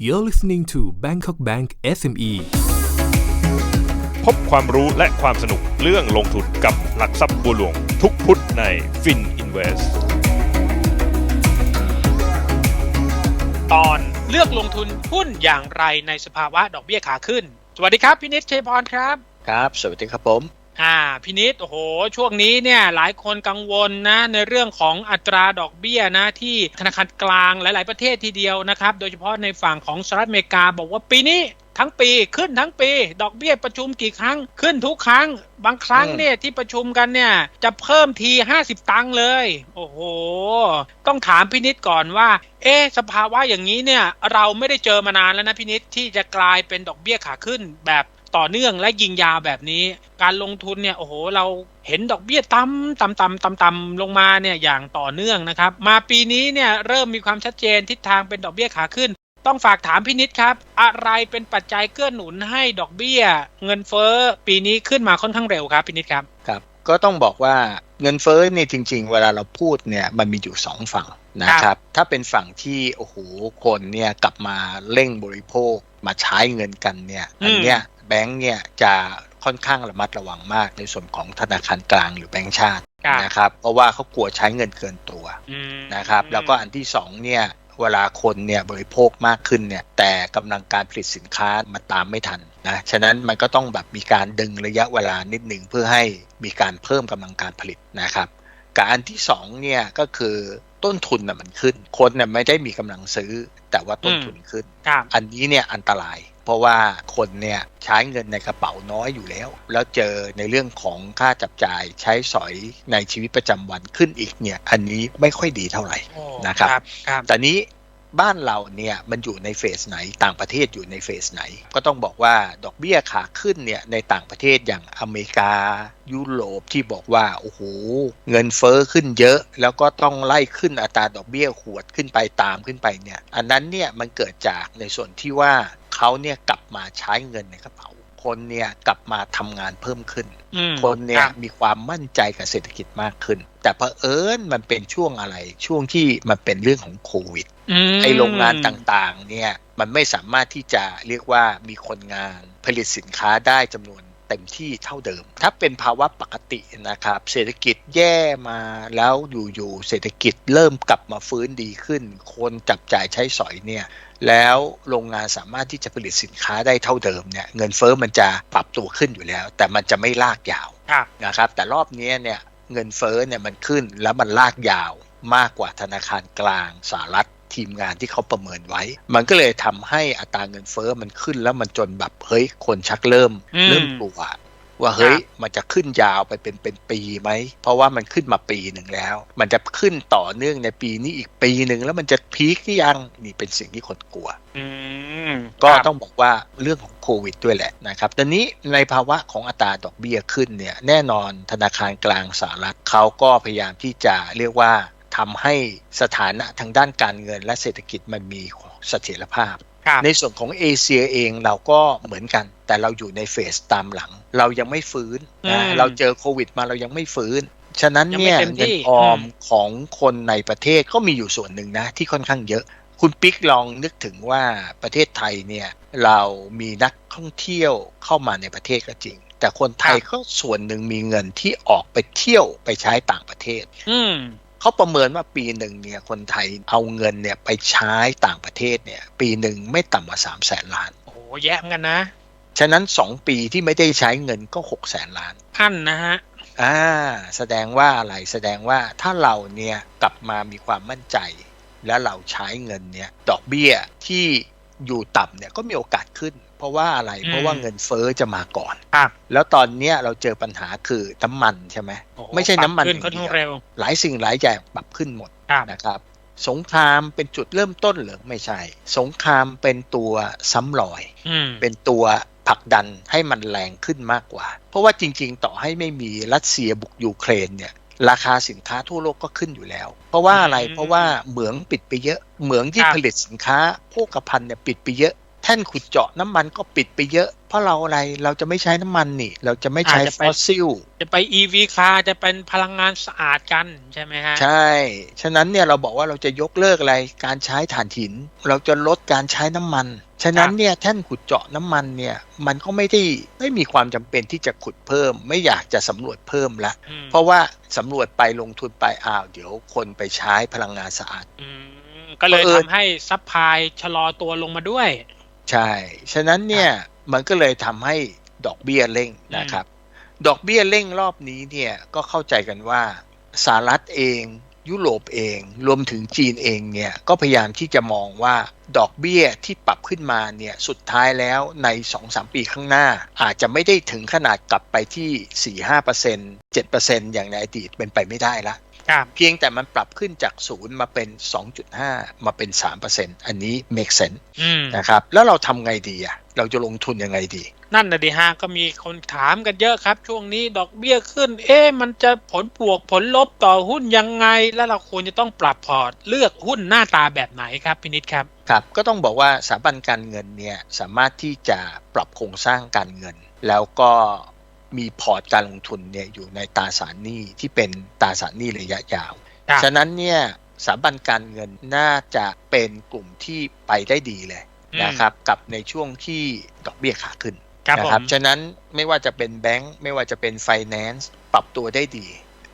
You're listening to Bangkok Bank SME พบความรู้และความสนุกเรื่องลงทุนกับหลักทรัพย์บัวหลวง ทุกพุธใน Fin Invest ตอนเลือกลงทุนหุ้นอย่างไรในสภาวะดอกเบี้ยขาขึ้น สวัสดีครับพินิษชัยพรครับ ครับ สวัสดีครับผม อ่าพินิษโอ้โห ช่วงนี้เนี่ยหลายคนกังวลนะในเรื่องของอัตราดอกเบี้ยนะที่ธนาคารกลางหลาย ๆ ประเทศทีเดียวนะครับ โดยเฉพาะในฝั่งของสหรัฐอเมริกาบอกว่าปีนี้ทั้งปีขึ้นทั้งปี ดอกเบี้ยประชุมกี่ครั้งขึ้นทุกครั้ง บางครั้งอืมเนี่ยที่ประชุมกันเนี่ยจะเพิ่มที 50 ตังค์เลย โอ้โห ต้องถามพินิษก่อนว่า เอ๊ะสภาวะอย่างนี้เนี่ยเราไม่ได้เจอมานานแล้วนะพินิษที่จะกลายเป็นดอกเบี้ยขาขึ้นแบบ ต่อเนื่องและยิงยาวแบบนี้ การลงทุนเนี่ยโอ้โหเราเห็นดอกเบี้ยต่ำต่ำต่ำต่ำต่ำลงมาเนี่ยอย่างต่อเนื่องนะครับ มาปีนี้เนี่ยเริ่มมีความชัดเจนทิศทางเป็นดอกเบี้ยขาขึ้น ต้องฝากถามพินิษครับ อะไรเป็นปัจจัยเกื้อหนุนให้ดอกเบี้ย เงินเฟ้อปีนี้ขึ้นมาค่อนข้างเร็วครับพินิษครับครับ ก็ต้องบอกว่าเงินเฟ้อเนี่ยจริง ๆ เวลาเราพูดเนี่ยมันมีอยู่สองฝั่งนะครับ ถ้าเป็นฝั่งที่โอ้โหคนเนี่ยกลับมาเร่งบริโภคมาใช้เงินกันเนี่ยอืมอันเนี้ย แบงก์เนี่ยจะค่อนข้างระมัดระวังมากในส่วนของธนาคารกลางหรือแบงก์ชาติครับนะครับเพราะว่าเขากลัวใช้เงินเกินตัวอืมนะครับแล้วก็อันที่สองเนี่ยเวลาคนเนี่ยบริโภคมากขึ้นเนี่ยแต่กำลังการผลิตสินค้ามันตามไม่ทันนะฉะนั้นมันก็ต้องแบบมีการดึงระยะเวลานิดหนึ่งเพื่อให้มีการเพิ่มกำลังการผลิตนะครับกับอันที่สองเนี่ยก็คือต้นทุนน่ะมันขึ้น คนเนี่ยไม่ได้มีกำลังซื้อ แต่ว่าต้นทุนขึ้นครับอันนี้เนี่ยอันตราย เพราะว่าคนเนี่ยใช้เงินในกระเป๋าน้อยอยู่แล้ว แล้วเจอในเรื่องของค่าจับจ่ายใช้สอยในชีวิตประจำวันขึ้นอีกเนี่ยอันนี้ไม่ค่อยดีเท่าไหร่โอ้นะครับครับแต่นี้บ้านเราเนี่ยมันอยู่ในเฟสไหนต่างประเทศอยู่ในเฟสไหน ก็ต้องบอกว่าดอกเบี้ยขาขึ้นเนี่ยในต่างประเทศอย่างอเมริกา ยุโรปที่บอกว่าโอ้โหเงินเฟ้อขึ้นเยอะ แล้วก็ต้องไล่ขึ้นอัตราดอกเบี้ยขวดขึ้นไปตามขึ้นไปเนี่ยอันนั้นเนี่ยมันเกิดจากในส่วนที่ว่า เขาเนี่ยกลับมาใช้เงินในกระเป๋า คนเนี่ยกลับมาทำงานเพิ่มขึ้นอืมคนเนี่คยรับมีความมั่นใจกับเศรษฐกิจมากขึ้น แต่เผอิญมันเป็นช่วงอะไร ช่วงที่มันเป็นเรื่องของโควิดมไอ้โรงงานต่างๆ เนี่ยมันไม่สามารถที่จะเรียกว่ามีคนงานผลิตสินค้าได้จำนวน เต็มที่เท่าเดิม ถ้าเป็นภาวะปกตินะครับ เศรษฐกิจแย่มาแล้วอยู่ๆเศรษฐกิจเริ่มกลับมาฟื้นดีขึ้น คนจับจ่ายใช้สอยเนี่ยแล้วโรงงานสามารถที่จะผลิตสินค้าได้เท่าเดิมเนี่ยเงินเฟ้อมันจะปรับตัวขึ้นอยู่แล้ว แต่มันจะไม่ลากยาวครับนะครับ แต่รอบนี้เนี่ยเงินเฟ้อเนี่ยมันขึ้นแล้วมันลากยาวมากกว่าธนาคารกลางสหรัฐ ทีมงานที่เขาประเมินไว้ มันก็เลยทำให้อัตราเงินเฟ้อมันขึ้นแล้วมันจนแบบเฮ้ยคนชักเริ่มอืมเริ่มกลัวว่าเฮ้ยมันจะขึ้นยาวไปเป็นเป็นปีไหม เพราะว่ามันขึ้นมาปีหนึ่งแล้ว มันจะขึ้นต่อเนื่องในปีนี้อีกปีหนึ่งแล้วมันจะพีคหรือยังนี่เป็นสิ่งที่คนกลัวอืมก็ครับต้องบอกว่าเรื่องของโควิดด้วยแหละนะครับตอนนี้ในภาวะของอัตราดอกเบี้ยขึ้นเนี่ยแน่นอนธนาคารกลางสหรัฐเขาก็พยายามที่จะเรียกว่า ทำให้สถานะทางด้านการเงินและเศรษฐกิจมันมีเสถียรภาพครับในส่วนของเอเชียเองเราก็เหมือนกัน แต่เราอยู่ในเฟสตามหลัง เรายังไม่ฟื้นนะอืมเราเจอโควิดมาเรายังไม่ฟื้นฉะนั้นเนี่ยยังไม่เต็มที่เงินออมอืมของคนในประเทศก็มีอยู่ส่วนหนึ่งนะที่ค่อนข้างเยอะ คุณปิ๊กลองนึกถึงว่าประเทศไทยเนี่ยเรามีนักท่องเที่ยวเข้ามาในประเทศก็จริง แต่คนไทยก็ส่วนหนึ่งมีเงินที่ออกไปเที่ยวไปใช้ต่างประเทศอืม เขาประเมินว่าปีหนึ่งเนี่ยคนไทยเอาเงินเนี่ยไปใช้ต่างประเทศเนี่ยปีหนึ่งไม่ต่ำกว่า3 0 0แสนล้าน โอ้โหแย่เหมือนกันนะ ฉะนั้น2ปีที่ไม่ได้ใช้เงินก็6 0แสนล้านอันนะฮะอ่าแสดงว่าอะไรแสดงว่าถ้าเราเนี่ยกลับมามีความมั่นใจ แล้วเราใช้เงินเนี่ยดอกเบี้ยที่อยู่ต่ำเนี่ยก็มีโอกาสขึ้น เพราะว่าอะไรอืมเพราะว่าเงินเฟ้อจะมาก่อนครับแล้วตอนเนี้ยเราเจอปัญหาคือน้ำมันใช่ไหมโอ้โหไม่ใช่น้ำมันปรับขึ้นอค่อนย่างข้างเดียวเร็ว หลายสิ่งหลายอย่างปรับขึ้นหมดครับนะครับสงครามเป็นจุดเริ่มต้นเหรือไม่ใช่ สงครามเป็นตัวซ้ำรอยอืมเป็นตัวผลักดันให้มันแรงขึ้นมากกว่า เพราะว่าจริง ๆ ต่อให้ไม่มีรัสเซียบุกยูเครนเนี่ยราคาสินค้าทั่วโลกก็ขึ้นอยู่แล้ว เพราะว่าอะไรอืมเพราะว่าเหมืองปิดไปเยอะ เหมืองที่ครับผลิตสินค้าโภคภัณฑ์เนี่ยปิดไปเยอะแถ ท่นขุดเจาะน้ำมันก็ปิดไปเยอะ เพราะเราอะไรเราจะไม่ใช้น้ำมันนี่ เราจะไม่ใช้อาจจะฟไปอสซิล จะไป EV คาร์จะเป็นพลังงานสะอาดกันใช่ไหมฮะ ใช่ ฉะนั้นเนี่ยเราบอกว่าเราจะยกเลิกอะไรการใช้ถ่านหิน เราจะลดการใช้น้ำมัน ฉะนั้นเนี่ยแท่นขุดเจาะน้ำมันเนี่ยมันก็ไม่ได้ไม่มีความจำเป็นที่จะขุดเพิ่ม ไม่อยากจะสำรวจเพิ่มละอืมเพราะว่าสำรวจไปลงทุนไปอ้าวเดี๋ยวคนไปใช้พลังงานสะอาดอืมก็เลยเออทำให้ซัพพลายชะลอตัวลงมาด้วย ใช่ ฉะนั้นเนี่ยมันก็เลยทำให้ดอกเบี้ยเร่งนะครับ ดอกเบี้ยเร่งรอบนี้เนี่ยก็เข้าใจกันว่าสหรัฐเองยุโรปเองรวมถึงจีนเองเนี่ยก็พยายามที่จะมองว่าดอกเบี้ยที่ปรับขึ้นมาเนี่ยสุดท้ายแล้วใน 2-3 ปีข้างหน้า อาจจะไม่ได้ถึงขนาดกลับไปที่ 4-5% 7%อย่างในอดีตเป็นไปไม่ได้ละครับ เพียงแต่มันปรับขึ้นจาก0มาเป็น 2.5 มาเป็น3%อันนี้ make sense อืมนะครับ แล้วเราทำไงดีอะเราจะลงทุนยังไงดี นั่นนะดิฮะก็มีคนถามกันเยอะครับ ช่วงนี้ดอกเบี้ยขึ้น เอ๊ะมันจะผลบวกผลลบต่อหุ้นยังไง แล้วเราควรจะต้องปรับพอร์ต เลือกหุ้นหน้าตาแบบไหนครับพินิษครับ ครับ ก็ต้องบอกว่าสถาบันการเงินเนี่ยสามารถที่จะปรับโครงสร้างการเงิน แล้วก็ มีพอร์ตการลงทุนเนี่ยอยู่ในตราสารหนี้ที่เป็นตราสารหนี้ระยะยาวครับฉะนั้นเนี่ยสถาบันการเงินน่าจะเป็นกลุ่มที่ไปได้ดีเลยนะครับกับในช่วงที่ดอกเบี้ยขาขึ้นครับนะผครับมฉะนั้นไม่ว่าจะเป็นแบงก์ไม่ว่าจะเป็นไฟแนนซ์ปรับตัวได้ดี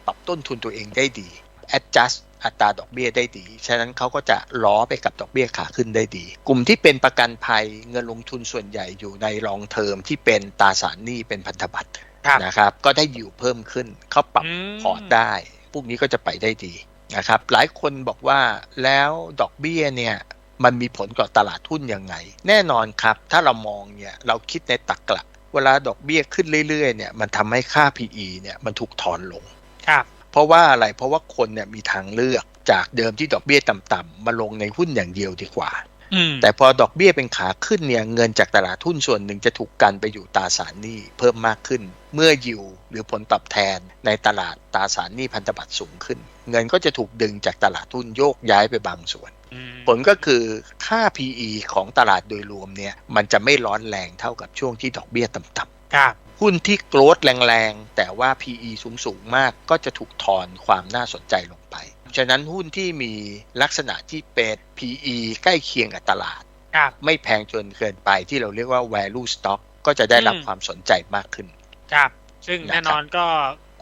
ปรับต้นทุนตัวเองได้ดี adjust อัตราดอกเบี้ยได้ดี ฉะนั้นเขาก็จะล้อไปกับดอกเบี้ยขาขึ้นได้ดี กลุ่มที่เป็นประกันภัยเงินลงทุนส่วนใหญ่อยู่ในรองเทอมที่เป็นตราสารหนี้เป็นพันธบัตรครับนะครับ ก็ได้อยู่เพิ่มขึ้นเขาปรับอืมพอร์ตได้พวกนี้ก็จะไปได้ดีนะครับ หลายคนบอกว่าแล้วดอกเบี้ยเนี่ยมันมีผลกับตลาดหุ้นยังไง แน่นอนครับ ถ้าเรามองเนี่ยเราคิดในตักกะ เวลาดอกเบี้ยขึ้นเรื่อยๆเนี่ยมันทำให้ค่า PE เนี่ยมันถูกถอนลงครับ เพราะว่าอะไรเพราะว่าคนเนี่ยมีทางเลือกจากเดิมที่ดอกเบี้ยต่ำๆมาลงในหุ้นอย่างเดียวดีกว่าอืมแต่พอดอกเบี้ยเป็นขาขึ้นเนี่ยเงินจากตลาดหุ้นส่วนหนึ่งจะถูกกันไปอยู่ตราสารหนี้เพิ่มมากขึ้น เมื่อยิวหรือผลตอบแทนในตลาดตราสารหนี้พันธบัตรสูงขึ้น เงินก็จะถูกดึงจากตลาดหุ้นโยกย้ายไปบางส่วนอืมผลก็คือค่า PE ของตลาดโดยรวมเนี่ยมันจะไม่ร้อนแรงเท่ากับช่วงที่ดอกเบี้ยต่ำๆ ครับหุ้นที่โกรดแรงๆ แต่ว่า PE สูงๆมากก็จะถูกถอนความน่าสนใจลงไป ฉะนั้นหุ้นที่มีลักษณะที่เป็น PE ใกล้เคียงกับตลาดครับไม่แพงจนเกินไปที่เราเรียกว่า value stock ก็จะได้รับอืมความสนใจมากขึ้น ครับ ซึ่งนะครับแน่นอนก็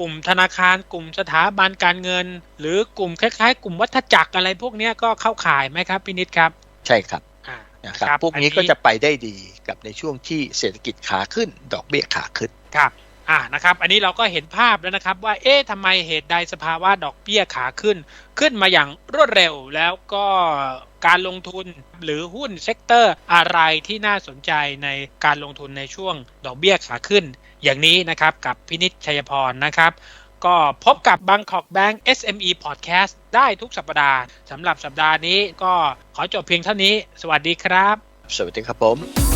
กลุ่มธนาคารกลุ่มสถาบันการเงิน หรือกลุ่มคล้ายๆ กลุ่มวัฏจักรอะไรพวกเนี้ยก็เข้าข่ายไหมครับพินิษครับ ใช่ครับอ่า นะครับครับพวกนี้อัก็จะไปได้ดีกับในช่วงที่เศรษฐกิจขาขึ้น ดอกเบี้ยขาขึ้นครับอ่านะครับ อันนี้เราก็เห็นภาพแล้วนะครับ ว่าเอ๊ะทำไมเหตุใดสภาวะดอกเบี้ยขาขึ้น ขึ้นมาอย่างรวดเร็วแล้วก็การลงทุนหรือหุ้นเซกเตอร์อะไรที่น่าสนใจในการลงทุนในช่วงดอกเบี้ยขาขึ้น อย่างนี้นะครับกับพินิษชัยพรนะครับ ก็พบกับ Bangkok Bank SME Podcast ได้ทุกสัปดาห์สำหรับสัปดาห์นี้ก็ขอจบเพียงเท่านี้ สวัสดีครับ สวัสดีครับผม